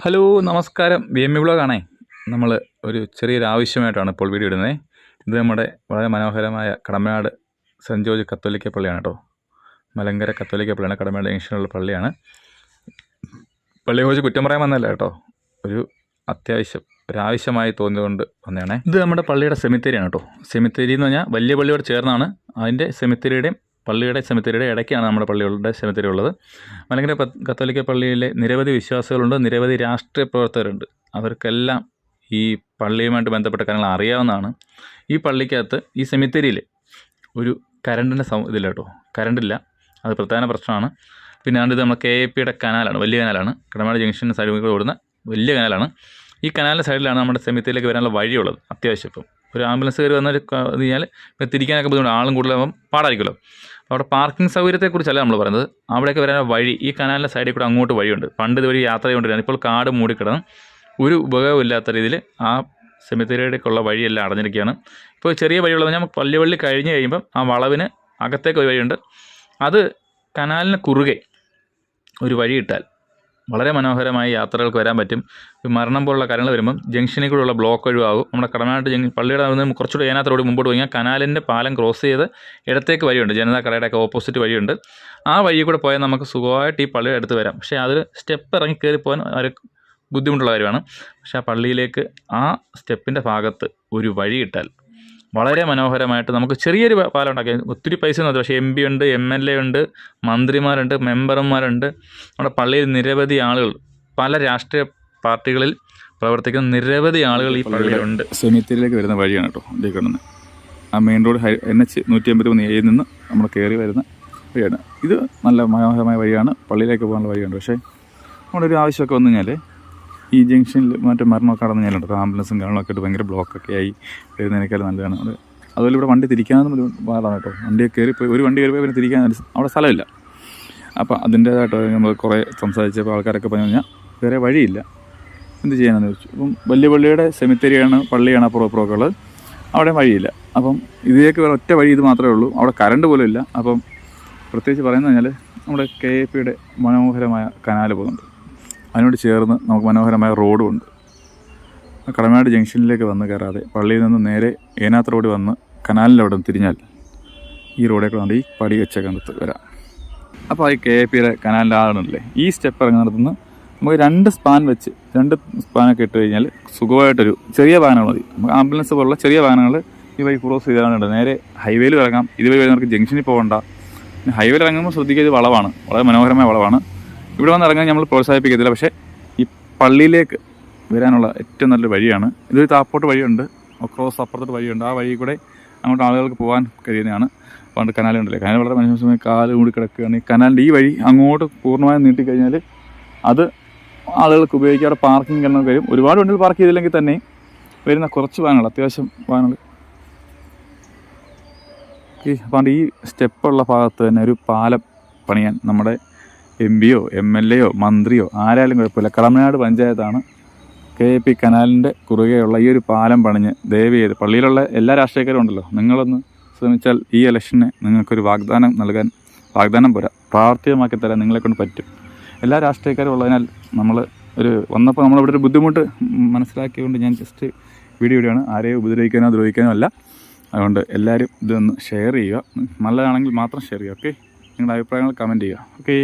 Hello നമസ്കാരം. B M E ആണേ. നമ്മൾ ഒരു ചെറിയൊരു ആവശ്യമായിട്ടാണ് ഇപ്പോൾ വീഡിയോ ഇടുന്നത് ഇത് നമ്മുടെ വളരെ മനോഹരമായ കടമനാട് സെന്റ് ജോർജ് കത്തോലിക്ക പള്ളിയാണ് കേട്ടോ മലങ്കര കത്തോലിക്ക പള്ളിയാണ് കടമനാട് ജംഗ്ഷനിലുള്ള പള്ളിയാണ്. പള്ളിയെക്കുറിച്ച് കുറ്റം പറയാൻ വന്നല്ല കേട്ടോ ഒരു അത്യാവശ്യം ഒരാവശ്യമായി തോന്നിയതുകൊണ്ട് വന്നതാണേ. ഇത് നമ്മുടെ പള്ളിയുടെ സെമിത്തേരിയാണ് കേട്ടോ സെമിത്തേരി എന്ന് പറഞ്ഞാൽ വലിയ പള്ളിയോട് ചേർന്നാണ്. അതിന്റെ സെമിത്തേരിയുടെയും പള്ളിയുടെ സെമിത്തേരിയുടെ ഇടയ്ക്കാണ് നമ്മുടെ പള്ളികളുടെ സെമിത്തേരി ഉള്ളത് മലങ്കര കത്തോലിക്ക പള്ളിയിലെ നിരവധി വിശ്വാസികളുണ്ട് നിരവധി രാഷ്ട്രീയ പ്രവർത്തകരുണ്ട്. അവർക്കെല്ലാം ഈ പള്ളിയുമായിട്ട് ബന്ധപ്പെട്ട കാര്യങ്ങൾ അറിയാവുന്നതാണ്. ഈ പള്ളിക്കകത്ത് ഈ സെമിത്തേരിയിൽ ഒരു കരണ്ടിന്റെ സം ഇതില്ല കേട്ടോ കരണ്ടില്ല. അത് പ്രധാന പ്രശ്നമാണ്. പിന്നെ ഇത് നമ്മൾ കെ എ പിയുടെ കനാലാണ് വലിയ കനാലാണ്. കിടമാട് ജംഗ്ഷൻ സൈഡിൽ ഓടുന്ന വലിയ കനാലാണ്. ഈ കനാലിന്റെ സൈഡിലാണ് നമ്മുടെ സെമിത്തേരിയിലേക്ക് വരാനുള്ള വഴിയുള്ളത് അത്യാവശ്യം ഇപ്പം. ഒരു ആംബുലൻസ് കയറി വന്നാൽ കഴിഞ്ഞാൽ തിരിക്കാനൊക്കെ ബുദ്ധിമുട്ട് ആളും കൂടുതലാകുമ്പം പാടായിരിക്കുമല്ലോ. അവിടെ പാർക്കിംഗ് സൗകര്യത്തെക്കുറിച്ചല്ല നമ്മൾ പറയുന്നത്. അവിടേക്ക് വരാൻ വഴി ഈ കനാലിന്റെ സൈഡിൽ കൂടെ അങ്ങോട്ട് വഴിയുണ്ട്. പണ്ട് ഇതുവഴി യാത്ര ചെയ്തുകൊണ്ടിരുന്നത് ഇപ്പോൾ കാട് മൂടിക്കിടന്ന് ഒരു ഉപയോഗമില്ലാത്ത രീതിയിൽ ആ സെമിത്തേരിയിലേക്കുള്ള വഴിയെല്ലാം അടഞ്ഞിരിക്കുകയാണ്. ഇപ്പോൾ ചെറിയ വഴിയുള്ളത് ഞാൻ പള്ളി വള്ളി കഴിഞ്ഞ് കഴിയുമ്പം ആ വളവിന് അകത്തേക്ക് ഒരു വഴിയുണ്ട്. അത് കനാലിന് കുറുകെ ഒരു വഴി വളരെ മനോഹരമായി യാത്രകൾക്ക് വരാൻ പറ്റും. മരണം പോലുള്ള കാര്യങ്ങൾ വരുമ്പം ജംഗ്ഷനിൽ കൂടെയുള്ള ബ്ലോക്ക് ഒഴിവാകും. നമ്മുടെ കടനാട്ട് ജംഗ്ഷൻ പള്ളിയുടെ നിന്ന് കുറച്ചുകൂടി ഏനാത്ത റോഡ് മുമ്പോട്ട് പോയി കനാലിന്റെ പാലം ക്രോസ് ചെയ്ത് ഇടത്തേക്ക് വഴിയുണ്ട്. ജനതാ കടയുടെയൊക്കെ ഓപ്പോസിറ്റ് വഴിയുണ്ട്. ആ വഴി കൂടെ പോയാൽ നമുക്ക് സുഖമായിട്ട് ഈ പള്ളിയുടെ അടുത്ത് വരാം. പക്ഷേ അതിൽ സ്റ്റെപ്പ് ഇറങ്ങി കയറി പോകാൻ ഒരു ബുദ്ധിമുട്ടുള്ള കാര്യമാണ്. പക്ഷേ ആ പള്ളിയിലേക്ക് ആ സ്റ്റെപ്പിന്റെ ഭാഗത്ത് ഒരു വഴി ഇട്ടാൽ വളരെ മനോഹരമായിട്ട് നമുക്ക് ചെറിയൊരു പാലം ഉണ്ടാക്കി. ഒത്തിരി പൈസ ഒന്നും പക്ഷേ എം പി ഉണ്ട് എം എൽ എ ഉണ്ട് മന്ത്രിമാരുണ്ട് മെമ്പർമാരുണ്ട്. നമ്മുടെ പള്ളിയിൽ നിരവധി ആളുകൾ പല രാഷ്ട്രീയ പാർട്ടികളിൽ പ്രവർത്തിക്കുന്ന നിരവധി ആളുകൾ ഈ പള്ളിയിലുണ്ട്. സെമിത്തേരിയിലേക്ക് വരുന്ന വഴിയാണ് കേട്ടോ ഇതിലേക്ക് കിടന്ന് ആ main road high N H നൂറ്റി അമ്പത്തി മൂന്ന് എയിൽ നിന്ന് നമ്മൾ കയറി വരുന്ന വഴിയാണ്. ഇത് നല്ല മനോഹരമായ വഴിയാണ്. പള്ളിയിലേക്ക് പോകാനുള്ള വഴിയാണ്. പക്ഷേ നമ്മുടെ ഒരു ആവശ്യമൊക്കെ വന്നു കഴിഞ്ഞാൽ ഈ ജംഗ്ഷനിൽ മറ്റേ മരണമൊക്കെ കടന്നു ഞാനുണ്ട്. അപ്പോൾ ആംബുലൻസും കാര്യങ്ങളൊക്കെ ആയിട്ട് ഭയങ്കര ബ്ലോക്കൊക്കെ ആയി. വരുന്നതിനേക്കാൾ നല്ലതാണ് അത് അതുപോലെ ഇവിടെ വണ്ടി തിരിക്കാനൊന്നും ഒരു പാടാണ് കേട്ടോ. വണ്ടി കയറി പോയി ഒരു വണ്ടി കയറി പോയി പിന്നെ തിരിക്കാൻ അവിടെ സ്ഥലമില്ല. അപ്പോൾ അതിന്റേതായിട്ട് നമ്മൾ കുറേ സംസാരിച്ചപ്പോൾ ആൾക്കാരൊക്കെ പറഞ്ഞു കഴിഞ്ഞാൽ വേറെ വഴിയില്ല. എന്ത് ചെയ്യാനെന്ന് ചോദിച്ചു. അപ്പം വലിയ പള്ളിയുടെ സെമിത്തേരിയാണ് പള്ളിയാണ് അപ്പുറം അപ്പുറമൊക്കെ ഉള്ളത്. അവിടെ വഴിയില്ല. അപ്പം ഇതിലേക്ക് വേറെ ഒറ്റ വഴി ഇത് മാത്രമേ ഉള്ളൂ. അവിടെ കറണ്ട് പോലും ഇല്ല. അപ്പം പ്രത്യേകിച്ച് പറയുന്നത് കഴിഞ്ഞാൽ നമ്മുടെ കെ എ പിയുടെ മനോഹരമായ കനാല് പോകുന്നുണ്ട്. അതിനോട് ചേർന്ന് നമുക്ക് മനോഹരമായ റോഡും ഉണ്ട്. കടനാട് ജംഗ്ഷനിലേക്ക് വന്ന് കയറാതെ പള്ളിയിൽ നിന്ന് നേരെ ഏനാത്ത് റോഡ് വന്ന് കനാലിന്റെ തിരിഞ്ഞാൽ ഈ റോഡേ കൂടെ ഈ പടി വെച്ച കണ്ടത്ത് വരാം. അപ്പോൾ ഈ കെ പിയുടെ കനാലിന്റെ ആളുണ്ടല്ലേ ഈ സ്റ്റെപ്പ് ഇറങ്ങുന്നിടത്തുനിന്ന് നമുക്ക് രണ്ട് സ്പാൻ വെച്ച് രണ്ട് സ്പാനൊക്കെ ഇട്ട് കഴിഞ്ഞാൽ സുഖമായിട്ടൊരു ചെറിയ വാഹനങ്ങൾ മതി. നമുക്ക് ആംബുലൻസ് പോലുള്ള ചെറിയ വാഹനങ്ങൾ ഈ വഴി ക്രോസ് ചെയ്താണുണ്ട് നേരെ ഹൈവേയിൽ ഇറങ്ങാം. ഇതുവഴി വരുന്നവർക്ക് ജംഗ്ഷനിൽ പോകണ്ട. ഹൈവേയിൽ ഇറങ്ങുമ്പോൾ ശ്രദ്ധിക്കുക വളവാണ്. വളരെ മനോഹരമായ വളവാണ്. ഇവിടെ വന്ന് ഇറങ്ങാൻ നമ്മൾ പ്രോത്സാഹിപ്പിക്കത്തില്ല. പക്ഷേ ഈ പള്ളിയിലേക്ക് വരാനുള്ള ഏറ്റവും നല്ലൊരു വഴിയാണ്. ഇതൊരു താപ്പോട്ട് വഴിയുണ്ട്. ക്രോസ് അപ്പുറത്തോട്ട് വഴിയുണ്ട്. ആ വഴി കൂടെ അങ്ങോട്ട് ആളുകൾക്ക് പോകാൻ കഴിയുന്നതാണ്. പണ്ട് കനാലുണ്ടല്ലേ കനാൽ വളരെ മനോഹരമായി കാൽ കൂടി കിടക്കുകയാണ്. ഈ കനാലിന്റെ ഈ വഴി അങ്ങോട്ട് പൂർണമായും നീട്ടിക്കഴിഞ്ഞാൽ അത് ആളുകൾക്ക് ഉപയോഗിക്കാൻ അവിടെ പാർക്കിംഗ് എണ്ണം വരും. ഒരുപാട് വണ്ടികൾ പാർക്ക് ചെയ്തില്ലെങ്കിൽ തന്നെ വരുന്ന കുറച്ച് വാഹനങ്ങൾ അത്യാവശ്യം വാഹനങ്ങൾ. ഓക്കെ അപ്പം ഈ സ്റ്റെപ്പുള്ള ഭാഗത്ത് തന്നെ ഒരു പാലം പണിയാൻ നമ്മുടെ എം പിയോ എം എൽ എയോ മന്ത്രിയോ ആരായാലും കുഴപ്പമില്ല. കളമനാട് പഞ്ചായത്താണ് കെ എ പി കനാലിന്റെ കുറുകെയുള്ള ഈ ഒരു പാലം പണിഞ്ഞ് ദയവ് ചെയ്ത് പള്ളിയിലുള്ള എല്ലാ രാഷ്ട്രീയക്കാരും ഉണ്ടല്ലോ നിങ്ങളൊന്ന് ശ്രമിച്ചാൽ ഈ ഇലക്ഷന് നിങ്ങൾക്കൊരു വാഗ്ദാനം നൽകാൻ വാഗ്ദാനം പോരാ. പ്രാവർത്തികമാക്കി തരാൻ നിങ്ങളെ കൊണ്ട് പറ്റും. എല്ലാ രാഷ്ട്രീയക്കാരും ഉള്ളതിനാൽ നമ്മൾ ഒരു വന്നപ്പോൾ നമ്മളിവിടെ ഒരു ബുദ്ധിമുട്ട് മനസ്സിലാക്കിയതുകൊണ്ട് ഞാൻ ജസ്റ്റ് വീഡിയോ ഇടുകയാണ്. ആരെയും ഉപദ്രവിക്കാനോ ദ്രോഹിക്കാനോ അല്ല. അതുകൊണ്ട് എല്ലാവരും ഇതൊന്ന് ഷെയർ ചെയ്യുക. നല്ലതാണെങ്കിൽ മാത്രം ഷെയർ ചെയ്യുക ഓക്കെ നിങ്ങളുടെ അഭിപ്രായങ്ങൾ കമന്റ് ചെയ്യുക ഓക്കെ